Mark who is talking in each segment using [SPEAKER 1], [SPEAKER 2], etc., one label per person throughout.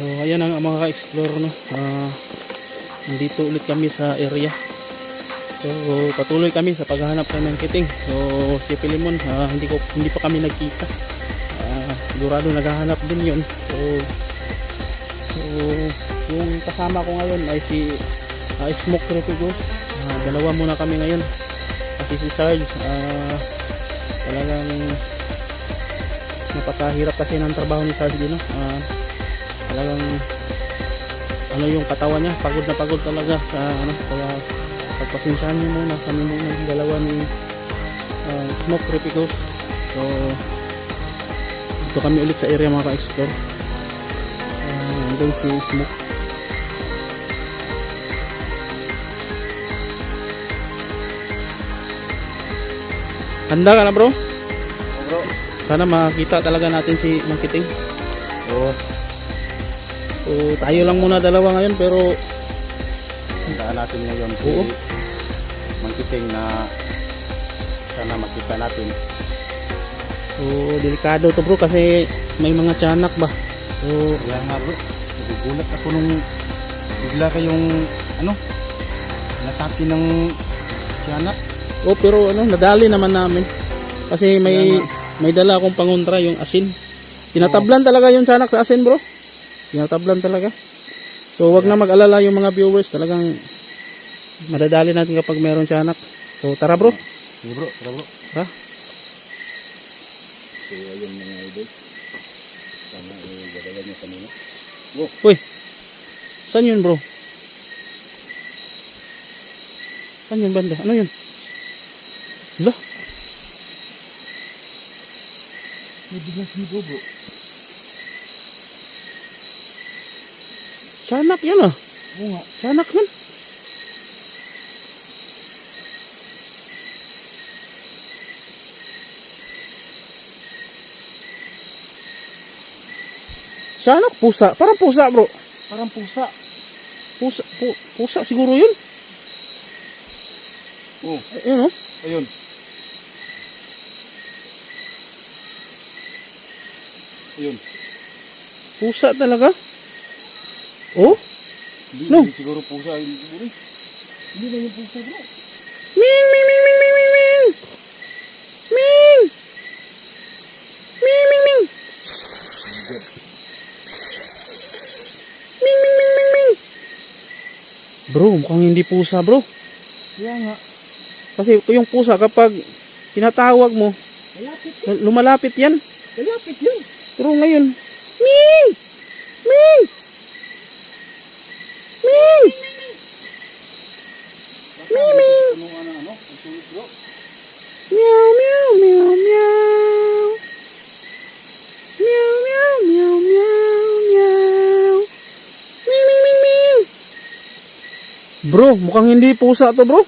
[SPEAKER 1] So ayan ang mga ka-explore no. Ah, nandito ulit kami sa area. So patuloy kami sa paghahanap ng kiting. So si Pilimon ah, hindi ko hindi pa kami nagkita. Ah, sigurado naghahanap din 'yon. So So yung kasama ko ngayon ay si ah, Smoke Refugos. Ah, dalawa muna kami ngayon. Kasi si Sarge ah, talagang napakahirap kasi ng trabaho ni Sarge din no. Ah, talagang ano yung katawan niya pagod na pagod talaga sa ano kaya pagpasensyahan niyo muna kami muna yung dalawa ni uh, Smoke Repicos so dito kami ulit sa area mga ka-explore uh, andun si Smoke handa ka na bro?
[SPEAKER 2] bro.
[SPEAKER 1] sana makita talaga natin si Mangkiting
[SPEAKER 2] Oo.
[SPEAKER 1] so tayo lang muna dalawa ngayon pero
[SPEAKER 2] Tandaan natin ngayon si
[SPEAKER 1] Oo.
[SPEAKER 2] Mangkiting na sana makita natin.
[SPEAKER 1] So, delikado to bro kasi may mga tiyanak ba. So,
[SPEAKER 2] Kaya nga bro, nagugulat ako nung bigla kayong ano, natake ng tiyanak.
[SPEAKER 1] oh pero ano, nadali naman namin. Kasi may may dala akong pangontra yung asin. Tinatablan talaga yung tiyanak sa asin bro. Tinatablan talaga. So, wag na mag-alala yung mga viewers. Talagang madadali natin kapag meron tiyanak. So, tara bro.
[SPEAKER 2] Sige bro, tara bro.
[SPEAKER 1] Tara.
[SPEAKER 2] So ayun mga idol. Sana eh, gagawin niyo kanina.
[SPEAKER 1] Uy, saan yun bro? Saan yun banda? Ano yun? Hala,
[SPEAKER 2] May biglang sinigaw bro.
[SPEAKER 1] Tiyanak yan ah.
[SPEAKER 2] Oo nga.
[SPEAKER 1] Tiyanak yun. Tiyanak, pusa. Parang pusa bro.
[SPEAKER 2] Parang pusa.
[SPEAKER 1] Pusa, pu, pusa siguro yun.
[SPEAKER 2] Oo.
[SPEAKER 1] Ayun oh.
[SPEAKER 2] Ayun. Ayun.
[SPEAKER 1] Pusa talaga. Oh,
[SPEAKER 2] Hindi,
[SPEAKER 1] No.
[SPEAKER 2] hindi siguro pusa. Hindi. Hindi na yung pusa bro.
[SPEAKER 1] Ming, ming, ming, ming, ming, ming, ming. Ming. Ming, ming, ming. Ming, ming, ming, ming, ming. Bro, mukhang hindi pusa bro.
[SPEAKER 2] Kaya nga.
[SPEAKER 1] Kasi yung pusa kapag tinatawag mo,
[SPEAKER 2] Malapit.
[SPEAKER 1] lumalapit yan.
[SPEAKER 2] Malapit yun.
[SPEAKER 1] Pero ngayon! Ming! Ming!
[SPEAKER 2] Bro.
[SPEAKER 1] Meow, meow, meow, meow. Meow, meow, meow, meow, meow. Ming, ming, ming, ming. Bro, mukhang hindi pusa to bro.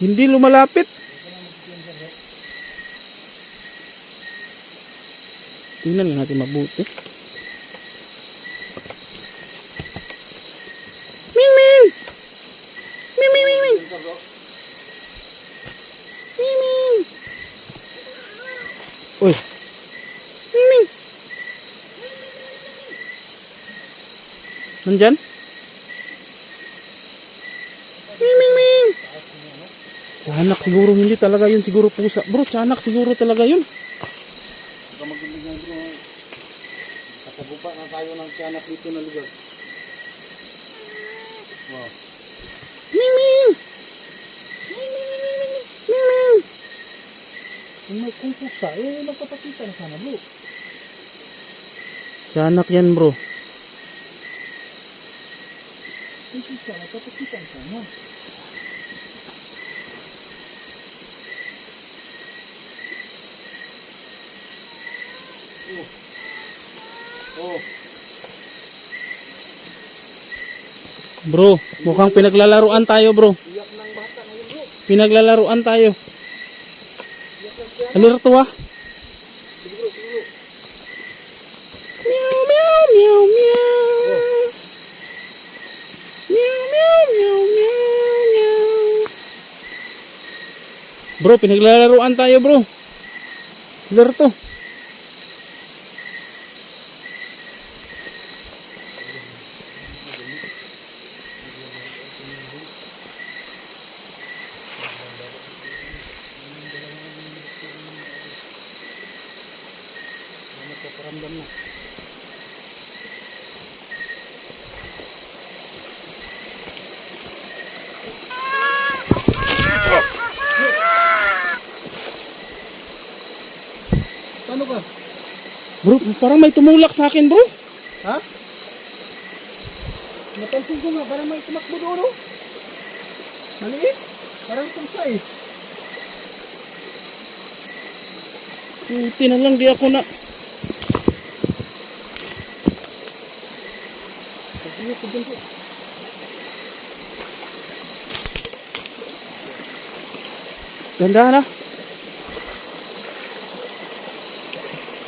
[SPEAKER 1] Hindi lumalapit. Tingnan natin mabuti. Ming, ming. Ming, ming, ming, ming. Ming, ming. Uy. Ming, ming. Nandyan? Ming, ming, ming. Tiyanak siguro, hindi talaga yun siguro pusa. Bro, tiyanak siguro talaga yun.
[SPEAKER 2] Baka magiging nga bro. Nakagupa na tayo ng tiyanak dito na lugar. Wow.
[SPEAKER 1] Ming, ming. Ming, ming, ming, ming, ming. Ming, ming.
[SPEAKER 2] Kung may kung pusa, eh magpapakita na sana bro.
[SPEAKER 1] Tiyanak yan bro.
[SPEAKER 2] Kung pusa, magpapakita na sana. Oh. Oh.
[SPEAKER 1] Bro, mukhang pinaglalaruan tayo bro.
[SPEAKER 2] Iyak ng bata ngayon bro.
[SPEAKER 1] Pinaglalaruan tayo. Alerto ah.
[SPEAKER 2] Siguro, siguro.
[SPEAKER 1] Meow, meow, meow, meow. Meow, meow, meow, meow, meow. Bro, pinaglalaruan tayo bro. Alerto.
[SPEAKER 2] Paparamdam na. Paano ka?
[SPEAKER 1] Bro, parang may tumulak sa akin, bro.
[SPEAKER 2] Ha? Napansin ko nga, parang may tumakbo doon, oh. Maliit. Parang pusa eh.
[SPEAKER 1] Puti na lang, di ako na...
[SPEAKER 2] Pagkiyot ko dyan ko.
[SPEAKER 1] Ganda na.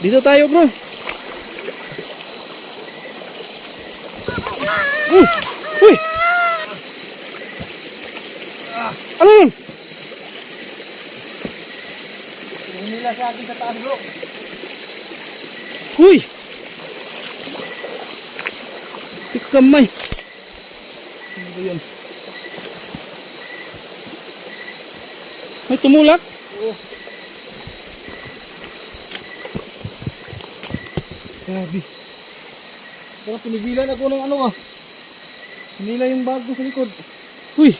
[SPEAKER 1] Dito tayo, bro. Mm. Uy! Ano yun?
[SPEAKER 2] Hinila sa akin sa taas, bro.
[SPEAKER 1] Uy! Tikamay.
[SPEAKER 2] Ano ba yun?
[SPEAKER 1] May tumulak.
[SPEAKER 2] Oo. Grabe. Parang pinigilan ako ng ano ah. Hinila yung bag ko sa likod.
[SPEAKER 1] Uy!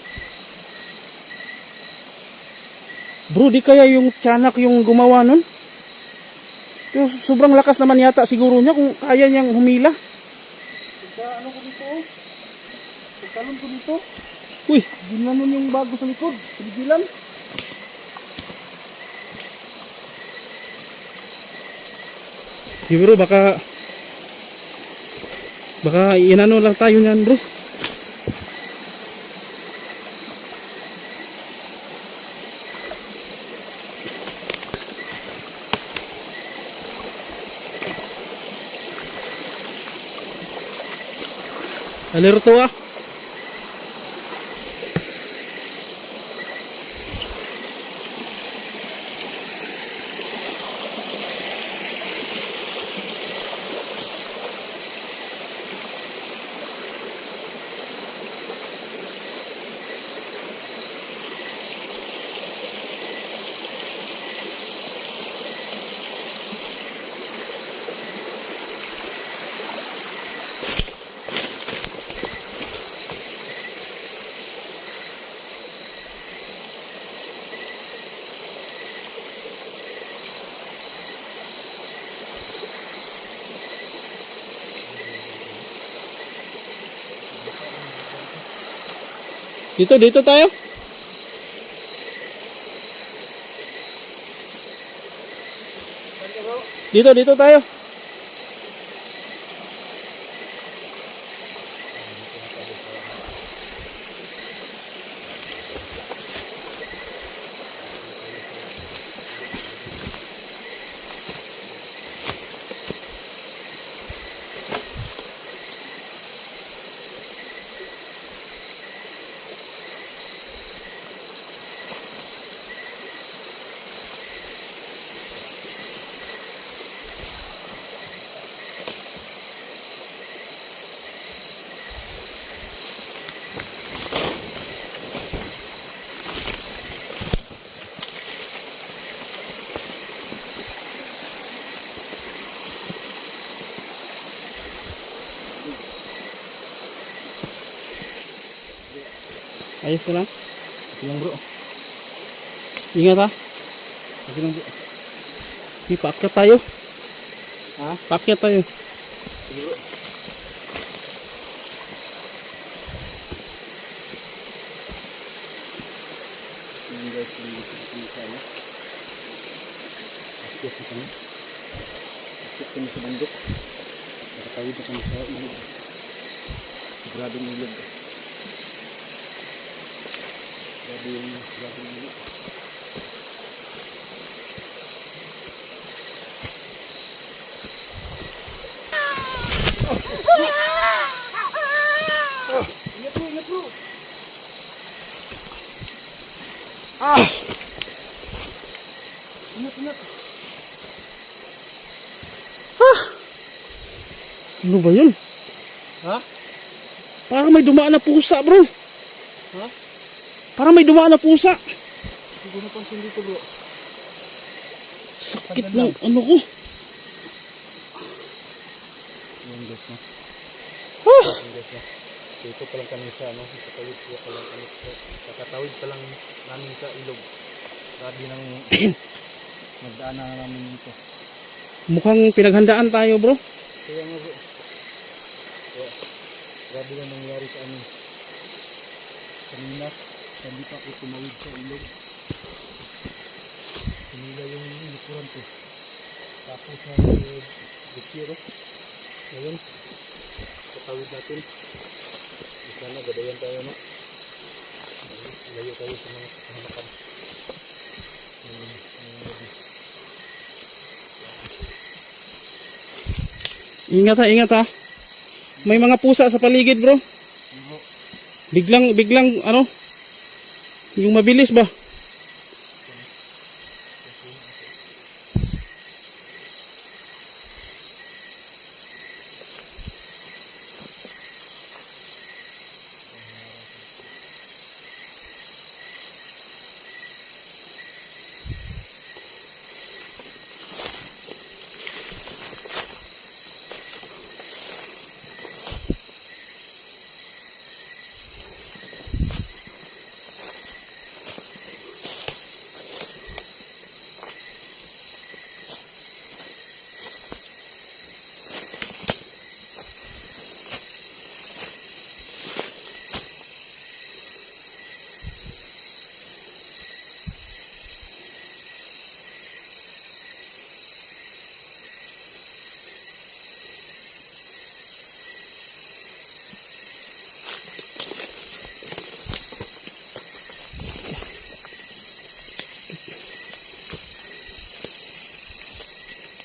[SPEAKER 1] Bro, di kaya yung tiyanak yung gumawa nun? Yung sobrang lakas naman yata siguro niya kung kaya niyang humila.
[SPEAKER 2] Pagka ano ko dito oh. Pagkalon ko dito.
[SPEAKER 1] Uy!
[SPEAKER 2] Ginanon yung bag ko sa likod. Pinigilan.
[SPEAKER 1] Di bro, baka baka inano lang tayo niyan bro. Alerto ah. Dito, dito tayo. Dito, dito tayo. Ayos ko lang.
[SPEAKER 2] Sige lang bro.
[SPEAKER 1] Ingat ha.
[SPEAKER 2] Sige lang bro.
[SPEAKER 1] Di, paakyat tayo.
[SPEAKER 2] Ha?
[SPEAKER 1] Paakyat tayo.
[SPEAKER 2] Sige bro. Yung guys, yung sa ano. Akyat na kami. Akyat kami sa bundok. Nakatawid na kami sa ilog. Grabing ilog. Grabe yung grabing ilog. Ingat bro, ingat bro.
[SPEAKER 1] Ah!
[SPEAKER 2] Ingat, ingat.
[SPEAKER 1] Ano ba yun?
[SPEAKER 2] Ha?
[SPEAKER 1] Parang may dumaan na pusa, bro.
[SPEAKER 2] Ha?
[SPEAKER 1] Parang may dumaan na pusa.
[SPEAKER 2] Hindi ko napansin dito bro.
[SPEAKER 1] Sakit ng ano ko.
[SPEAKER 2] Yung guys no.
[SPEAKER 1] Ah!
[SPEAKER 2] Yung guys no. Dito pa lang kami sa ano, kakatawid po pa lang kami sa, kakatawid pa lang namin sa ilog. Grabe nang nagdaanan na namin dito.
[SPEAKER 1] Mukhang pinaghandaan tayo bro.
[SPEAKER 2] Kaya nga bro. Grabe lang nangyari sa amin. Kanina, hindi pa ako tumawid sa ilog. Kanila yung likuran ko. Tapos na bukiro. Ngayon, patawid natin. Sana gadayan tayo no. Layo tayo sa mga gabi.
[SPEAKER 1] Ingat ha, ingat ha. May mga pusa sa paligid bro.
[SPEAKER 2] Bro,
[SPEAKER 1] Biglang, biglang ano. Yung mabilis ba?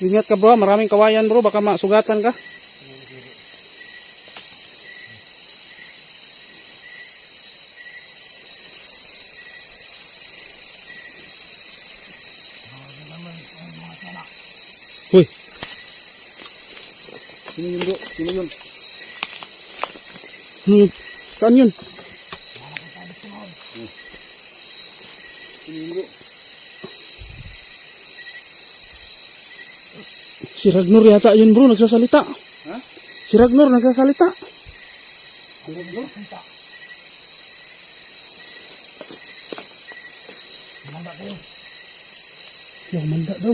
[SPEAKER 1] Ingat ka bro, maraming kawayan bro, baka masugatan ka. Uy,
[SPEAKER 2] sino yun bro? Sino yun?
[SPEAKER 1] yun? Saan yun? Si Ragnar yata yun bro, nagsasalita.
[SPEAKER 2] Ha?
[SPEAKER 1] Si Ragnar nagsasalita.
[SPEAKER 2] Sino bro?
[SPEAKER 1] Yung manda daw.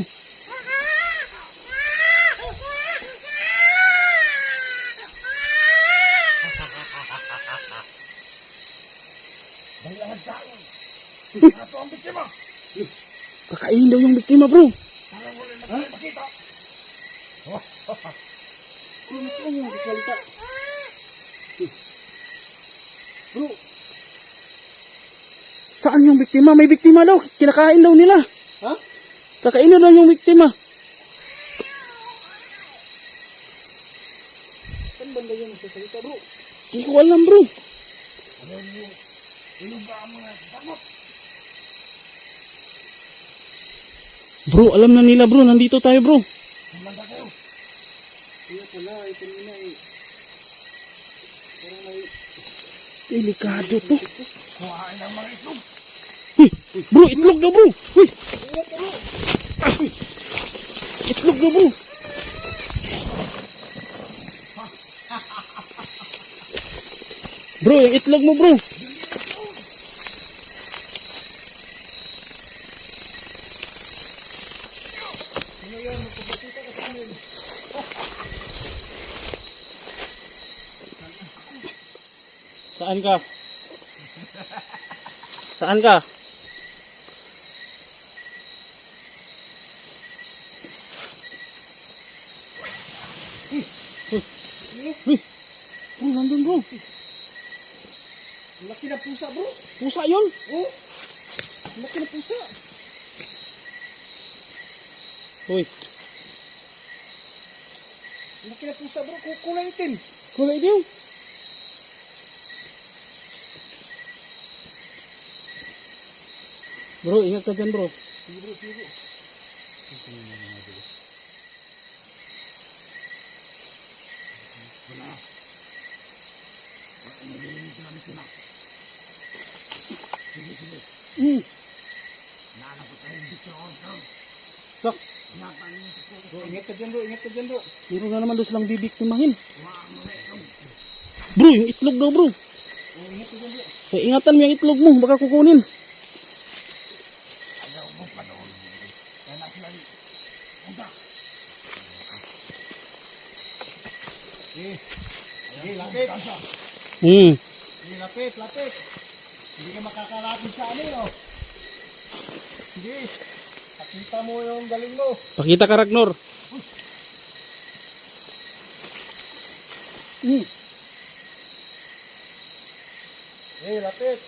[SPEAKER 1] Kakainin daw yung biktima bro.
[SPEAKER 2] Bro,
[SPEAKER 1] Saan yung biktima? May biktima daw. Kinakain daw nila.
[SPEAKER 2] ha?
[SPEAKER 1] Kakainin daw yung biktima.
[SPEAKER 2] Saan banda yun nagsasalita bro?
[SPEAKER 1] Hindi ko alam bro. Bro, alam na nila bro. Nandito tayo bro.
[SPEAKER 2] Kaya pala, ito nila eh. Parang may
[SPEAKER 1] Delikado to. Uy, bro, itlog daw bro. Uy. Itlog daw bro. Bro, yung itlog mo bro. Saan ka? Saan ka? Uy! Bro, nandun bro.
[SPEAKER 2] Laki na pusa bro.
[SPEAKER 1] Pusa yun.
[SPEAKER 2] Oh, laki na pusa.
[SPEAKER 1] Uy,
[SPEAKER 2] Laki na pusa bro, kukulay itim.
[SPEAKER 1] kulay din. Bro, ingat ka dyan bro.
[SPEAKER 2] Sige bro, sige bro.
[SPEAKER 1] Mm. Sak,
[SPEAKER 2] Bro, ingat ka dyan bro, ingat ka dyan bro.
[SPEAKER 1] Meron na naman doon silang bibiktimahin. Bro, yung itlog daw bro.
[SPEAKER 2] Oh, ingat ka dyan bro.
[SPEAKER 1] Kaya ingatan mo yung itlog mo, baka kukunin.
[SPEAKER 2] Eh, eh, lapit.
[SPEAKER 1] Hmm.
[SPEAKER 2] Sige, lapit, lapit. Hindi ka makakalapit sa ano, no? Sige, pakita mo yung galing mo.
[SPEAKER 1] Pakita ka Ragnar. Hmm.
[SPEAKER 2] Eh, lapit.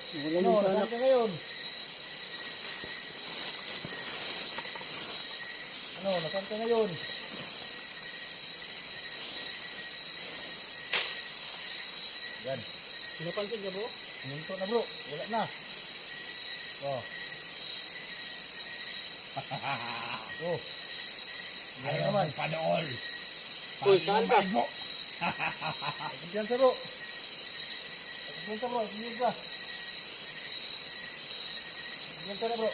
[SPEAKER 2] Ano, nasaan ka ngayon? Ano, nasaan ka ngayon? Yan.
[SPEAKER 1] Pinapansin ka bro?
[SPEAKER 2] Minto na bro. Wala na. Oh. oh. Ano naman? Panool.
[SPEAKER 1] Uy, saan ka?
[SPEAKER 2] Diyan sa bro. Diyan sa bro. Diyan ka. Diyan ka na bro.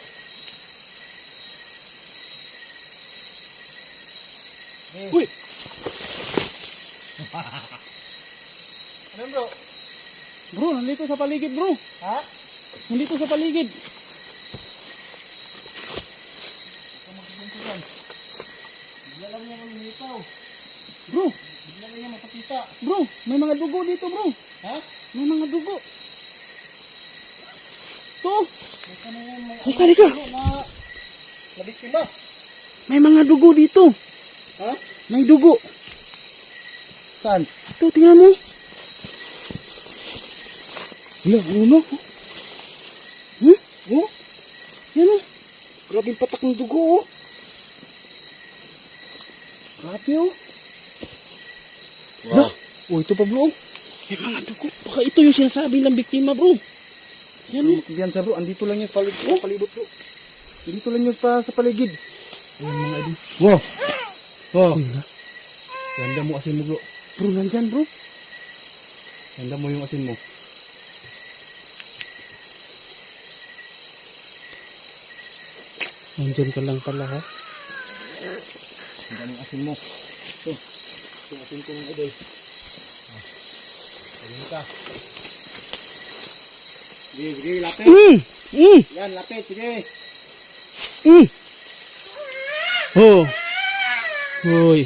[SPEAKER 2] Eh,
[SPEAKER 1] Uy,
[SPEAKER 2] ano bro?
[SPEAKER 1] bro, nandito sa paligid bro.
[SPEAKER 2] Ha?
[SPEAKER 1] Nandito sa paligid.
[SPEAKER 2] Ikaw magdito dyan. Bigla lang niya lumitaw.
[SPEAKER 1] Bro, bro, may mga dugo dito bro.
[SPEAKER 2] Ha?
[SPEAKER 1] May mga dugo. To, halika, halika.
[SPEAKER 2] na nabiktima.
[SPEAKER 1] May mga dugo dito.
[SPEAKER 2] Ha?
[SPEAKER 1] May dugo.
[SPEAKER 2] Saan?
[SPEAKER 1] Ito, tingnan mo. Wala, ano no? Hmm?
[SPEAKER 2] Oh?
[SPEAKER 1] Yan o.
[SPEAKER 2] Grabe patak ng dugo, oh.
[SPEAKER 1] Grabe.
[SPEAKER 2] Wow.
[SPEAKER 1] Oh, ito pa bro. May mga dugo. Baka ito yung sinasabi ng biktima bro. Yan o.
[SPEAKER 2] Yan sa bro, andito lang yung paligid, oh, palibot bro. Dito lang yung pa sa paligid.
[SPEAKER 1] Ay, mga idol.
[SPEAKER 2] Wow. Wow.
[SPEAKER 1] Na.
[SPEAKER 2] Ganda mo asin mo bro.
[SPEAKER 1] Bro, nandyan bro.
[SPEAKER 2] Ganda mo yung asin mo.
[SPEAKER 1] Nandyan ka lang pala ha.
[SPEAKER 2] Ganda mo yung asin mo. Ito. Ito asin ko ng idol. Ah. Ayun ka. Sige, sige, lapit.
[SPEAKER 1] Mm! Mm!
[SPEAKER 2] Yan, lapit, sige.
[SPEAKER 1] Mm! Oh. Hoy.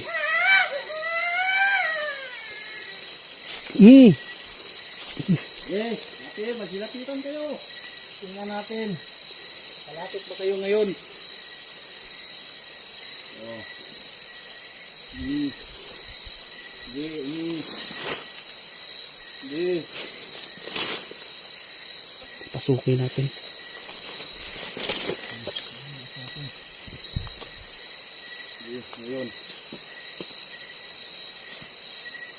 [SPEAKER 1] Mm.
[SPEAKER 2] Yes, lapit, magsilapitan kayo. Tingnan natin. Kalapit ba kayo ngayon? Oh. Sige, mm. Sige.
[SPEAKER 1] Pasukin natin.
[SPEAKER 2] Sige, ngayon.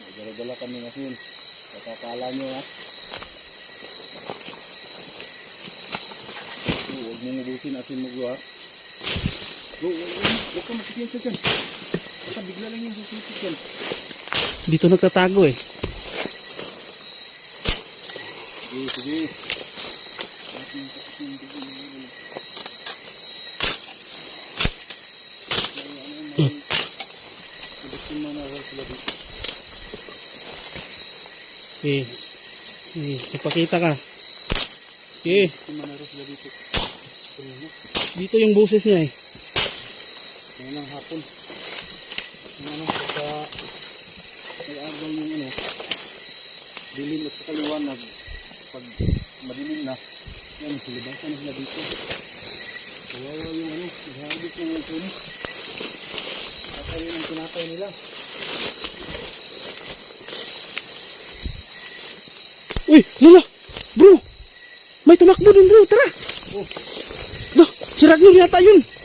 [SPEAKER 2] Nagdala-dala kami ngayon. Kakakala nyo ha. Huwag mong ubusin asin mo ha. Huwag huwag- huwag ka magpipiyansa dyan. Baka bigla lang yung susipit dyan.
[SPEAKER 1] Dito nagtatago eh.
[SPEAKER 2] Sige, sige. Dito.
[SPEAKER 1] Eh. Eh, ipakita ka. Eh,
[SPEAKER 2] sila dito.
[SPEAKER 1] Yung boses niya eh.
[SPEAKER 2] kanina ng hapon. Ano, pagka nag-agaw yung ano, dilim at saka liwanag. Pag madilim na, yan, silibasan sila dito. Kawawa yung ano, naghabit ng puno. At ayun ang tinatay nila.
[SPEAKER 1] Uy, lala! Bro! May tumakbo dun bro, tara!
[SPEAKER 2] Oh.
[SPEAKER 1] Lah, si Ragnar yata yun!